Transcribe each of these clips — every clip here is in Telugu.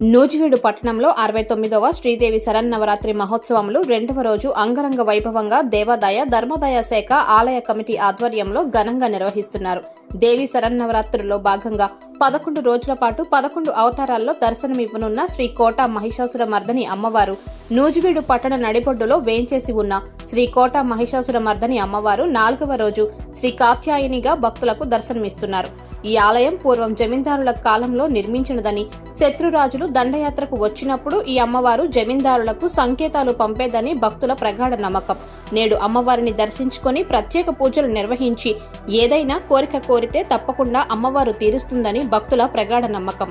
నూజివీడు పట్టణంలో అరవై తొమ్మిదవ శ్రీదేవి శరన్నవరాత్రి మహోత్సవంలో రెండవ రోజు అంగరంగ వైభవంగా దేవాదాయ ధర్మాదాయ శాఖ ఆలయ కమిటీ ఆధ్వర్యంలో ఘనంగా నిర్వహిస్తున్నారు. దేవి శరన్నవరాత్రుల్లో భాగంగా పదకొండు రోజుల పాటు పదకొండు అవతారాల్లో దర్శనమివ్వనున్న శ్రీ కోట మహిషాసుర మర్దని అమ్మవారు నూజివీడు పట్టణ నడిబొడ్డులో వేంచేసి ఉన్న శ్రీ కోట మహిషాసుర మర్దని అమ్మవారు నాలుగవ రోజు శ్రీ కాత్యాయనిగా భక్తులకు దర్శనమిస్తున్నారు. ఈ ఆలయం పూర్వం జమీందారుల కాలంలో నిర్మించినదని శత్రురాజులు దండయాత్రకు వచ్చినప్పుడు ఈ అమ్మవారు జమీందారులకు సంకేతాలు పంపేదని భక్తుల ప్రగాఢ నమ్మకం. నేడు అమ్మవారిని దర్శించుకొని ప్రత్యేక పూజలు నిర్వహించి ఏదైనా కోరిక కోరితే తప్పకుండా అమ్మవారు తీరుస్తుందని భక్తుల ప్రగాఢ నమ్మకం.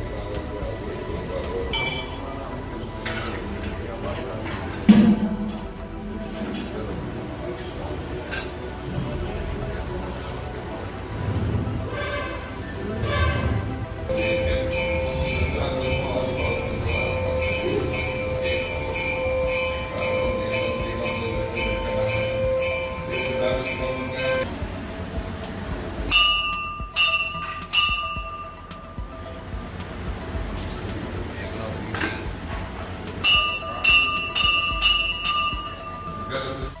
Good.